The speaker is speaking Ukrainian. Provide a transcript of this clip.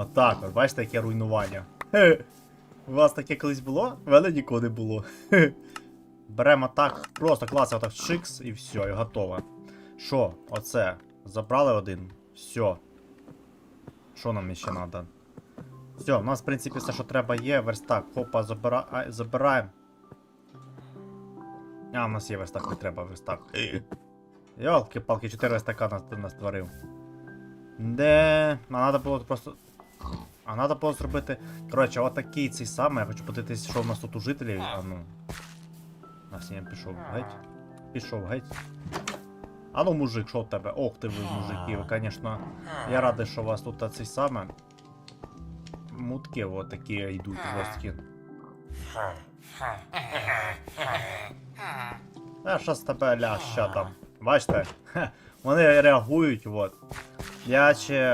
Отак, от, бачите, яке руйнування. Хе. У вас таке колись було? У мене ніколи було. Хе. Беремо так, просто клацаємо так шикс і все, і готово. Що, оце? Забрали один. Все. Що нам ще треба? Все, у нас, в принципі, все, що треба є. Верстак. Хопа, забира... забираємо. А, у нас є верстак, не треба верстак. Йолки-палки, 4 верстака нас, нас створив. Де. А треба було просто. А треба було зробити. Коротше, отакий цей самий. Я хочу подивитися, що в нас тут у жителів. А ну. Всі я пішов геть. Пішов геть. А ну, мужик, що в тебе? Ох ти ви, мужики, ви, звісно. Я радий, що у вас тут цей саме. Мутки от такі йдуть жорсткі. А що з тебе ляща там? Бачите? Вони реагують, от. Я ще